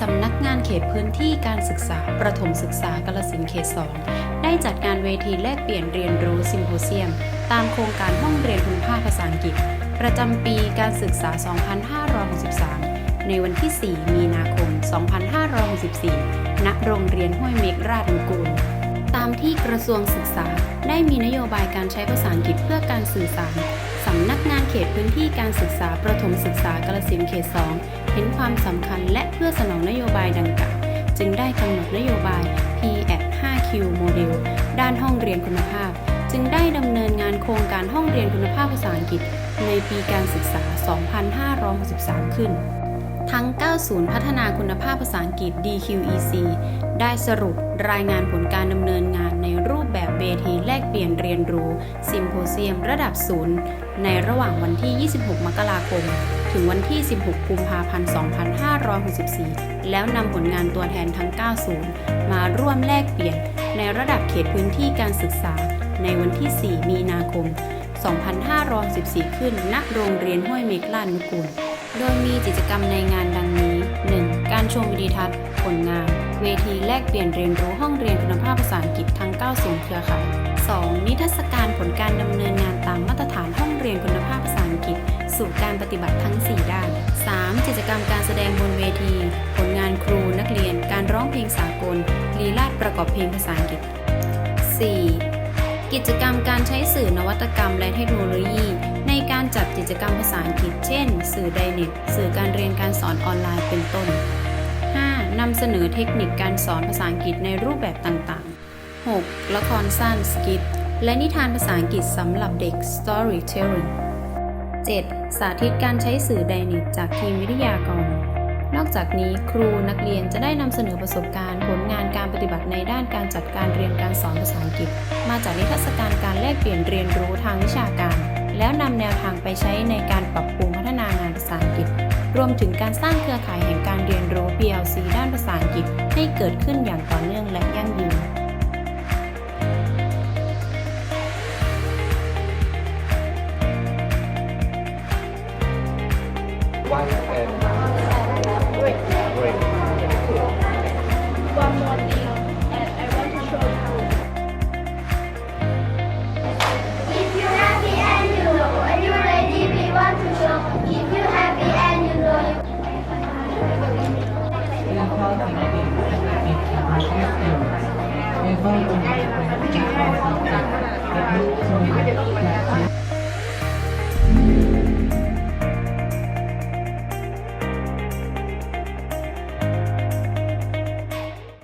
สำนักงานเขตพื้นที่การศึกษาประถมศึกษากาลสินเขต 2 ได้จัดงานเวทีแลกเปลี่ยนเรียนรู้ซิมโพเซียม ตามโครงการห้องเรียนคุณภาพภาษาอังกฤษ ประจำปีการศึกษา 2563 ในวันที่ 4 มีนาคม 2564 ณ โรงเรียนห้วยเมกราชนุกูล ตามที่กระทรวงศึกษาได้มีนโยบายการใช้ภาษาอังกฤษเพื่อการสื่อสาร สำนักงานเขตพื้นที่การศึกษาประถมศึกษากาลสินเขต2เห็นความสำคัญและเพื่อสนองนโยบายดังกล่าวจึงได้กำหนดนโยบาย P at 5Q โมเดลด้านห้องเรียนคุณภาพ จึงได้ดำเนินงานโครงการห้องเรียนคุณภาพภาษาอังกฤษ ในปีการศึกษา 2563 ขึ้น ทั้ง 90 พัฒนาคุณภาพภาษาอังกฤษ DQEC ได้สรุปรายงานผลการดำเนินงานในรูปแบบเวทีแลกเปลี่ยนเรียนรู้ซิมโพเซียมระดับศูนย์ในระหว่างวันที่ 26 มกราคม ถึงวันที่ 16 กุมภาพันธ์ 2564 แล้วนำผลงานตัวแทนทั้ง90มาร่วมแลกเปลี่ยนในระดับเขตพื้นที่การศึกษา ในวันที่ 4 มีนาคม 2564ขึ้น ณ โรงเรียนห้วยเมกลานุกูล โดยมีกิจกรรมในงานดังนี้ 1. การชมวิดีทัศน์ ผลงาน เวทีแลกเปลี่ยนเรียนรู้ห้องเรียนคุณภาพภาษาอังกฤษทั้ง 9 ศูนย์เครือข่าย 2. นิทรรศการผลการดำเนินงานตามมาตรฐาน สู่การปฏิบัติทั้ง 4 ด้าน 3. กิจกรรมการแสดงบนเวที ผลงานครูนักเรียน การร้องเพลงสากล ลีลาดประกอบเพลงภาษาอังกฤษ 4. กิจกรรมการใช้สื่อนวัตกรรมและเทคโนโลยี ในการจัดกิจกรรมภาษาอังกฤษ เช่น สื่อไดเน็ตสื่อการเรียนการสอนออนไลน์เป็นต้น 5. นำเสนอเทคนิคการสอนภาษาอังกฤษในรูปแบบต่างๆ 6. ละครสั้นสกิทและนิทานภาษาอังกฤษสำหรับเด็ก storytelling 7. สาธิตการใช้สื่อไดน็ตจากทีมวิทยากร นอกจากนี้ครูนักเรียนจะได้นำเสนอประสบการณ์ผลงานการปฏิบัติในด้านการจัดการเรียนการสอนภาษาอังกฤษ มาจากนิทรรศการการแลกเปลี่ยนเรียนรู้ทางวิชาการ แล้วนำแนวทางไปใช้ในการปรับปรุงพัฒนางานภาษาอังกฤษ รวมถึงการสร้างเครือข่ายแห่งการเรียนรู้ PLC ด้านภาษาอังกฤษให้เกิดขึ้นอย่างต่อเนื่อง One and Great. great. One more thing, and I want to show you. If you happy and you know, and you're ready, we want to show. If you happy and you know, you.